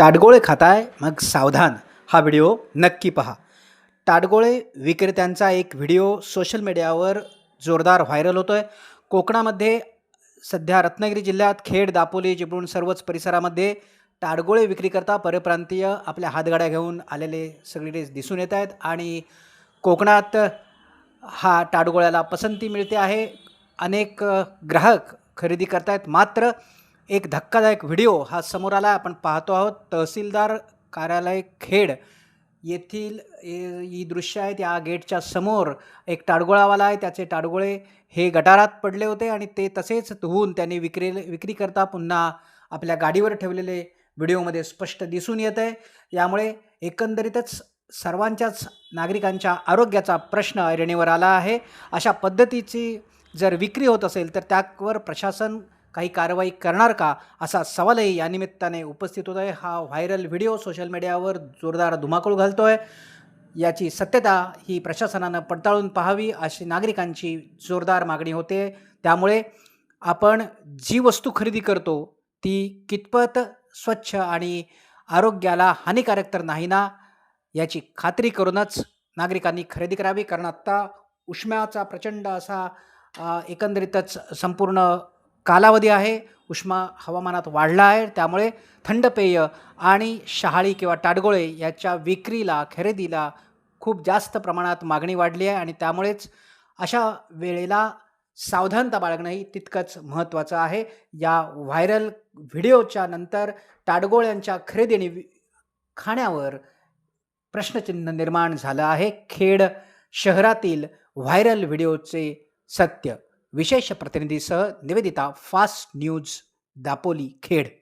ताडगोळे खाताय? मग सावधान. हा व्हिडिओ नक्की पहा. ताडगोळे विक्रेत्यांचा एक व्हिडिओ सोशल मीडियावर जोरदार व्हायरल होतो आहे कोकणामध्ये सध्या रत्नागिरी जिल्ह्यात खेड दापोली चिपळूण सर्वच परिसरामध्ये ताडगोळे विक्रीकरता परप्रांतीय आपल्या हातगाड्या घेऊन आलेले सगळीकडे दिसून येत आहेत आणि कोकणात हा ताडगोळ्याला पसंती मिळते आहे. अनेक ग्राहक खरेदी करतायत. मात्र एक धक्कादायक व्हिडिओ हा समोर आला आपण पाहतो आहोत. तहसीलदार कार्यालय खेड येथील ए- ही दृश्य आहेत या गेटच्या समोर एक टाडगोळावाला आहे. त्याचे टाडगोळे हे गटारात पडले होते आणि ते तसेच धुवून त्यांनी विक्री विक्री करता पुन्हा आपल्या गाडीवर ठेवलेले व्हिडिओमध्ये स्पष्ट दिसून येत आहे. यामुळे एकंदरीतच सर्वांच्याच नागरिकांच्या आरोग्याचा प्रश्न ऐरणीवर आला आहे. अशा पद्धतीची जर विक्री होत असेल तर त्यावर प्रशासन काही कारवाई करणार का असा सवालही या निमित्ताने उपस्थित होत आहे हा व्हायरल व्हिडिओ सोशल मीडियावर जोरदार धुमाकूळ घालतो आहे याची सत्यता ही प्रशासनानं पडताळून पाहावी अशी नागरिकांची जोरदार मागणी होते. त्यामुळे आपण जी वस्तू खरेदी करतो ती कितपत स्वच्छ आणि आरोग्याला हानिकारक तर नाही ना याची खात्री करूनच नागरिकांनी खरेदी करावी. कारण आत्ता उष्म्याचा प्रचंड असा एकंदरीतच संपूर्ण कालावधी आहे उष्मा हवामानात वाढला आहे त्यामुळे थंड पेय आणि शहाळी किंवा टाडगोळे याच्या विक्रीला खरेदीला खूप जास्त प्रमाणात मागणी वाढली आहे आणि त्यामुळेच अशा वेळेला सावधानता बाळगणंही तितकंच महत्त्वाचं आहे. या व्हायरल व्हिडिओच्या नंतर टाडगोळ्यांच्या खरेदीने खाण्यावर प्रश्नचिन्ह निर्माण झालं आहे. खेड शहरातील व्हायरल व्हिडिओचे सत्य विशेष प्रतिनिधीसह निवेदिता फास्ट न्यूज दापोली खेड.